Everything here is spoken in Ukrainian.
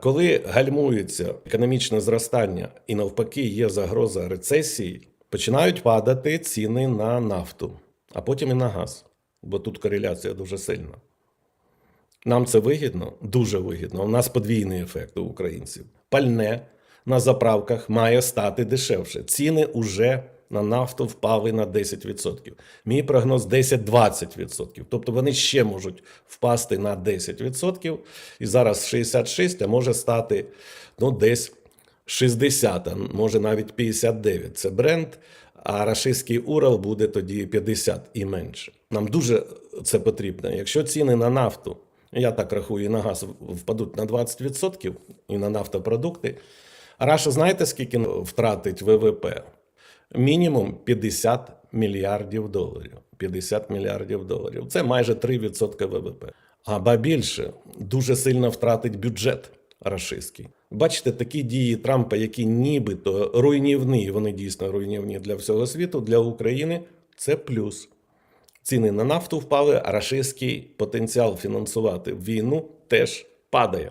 Коли гальмується економічне зростання і навпаки є загроза рецесії, починають падати ціни на нафту, а потім і на газ, бо тут кореляція дуже сильна. Нам це вигідно, дуже вигідно. У нас подвійний ефект у українців. Пальне на заправках має стати дешевше. Ціни уже на нафту впали на 10%. Мій прогноз 10-20%. Тобто вони ще можуть впасти на 10%. І зараз 66, а може стати ну, десь 60, а може навіть 59. Це бренд. А рашистський Урал буде тоді 50 і менше. Нам дуже це потрібно. Якщо ціни на нафту, я так рахую, і на газ впадуть на 20% і на нафтопродукти. А Раша, знаєте, скільки втратить ВВП? Мінімум 50 мільярдів доларів. 50 мільярдів доларів. Це майже 3% ВВП. Або більше дуже сильно втратить бюджет рашистський. Бачите, такі дії Трампа, які нібито руйнівні, вони дійсно руйнівні для всього світу, для України це плюс. Ціни на нафту впали, а рашистський потенціал фінансувати війну теж падає.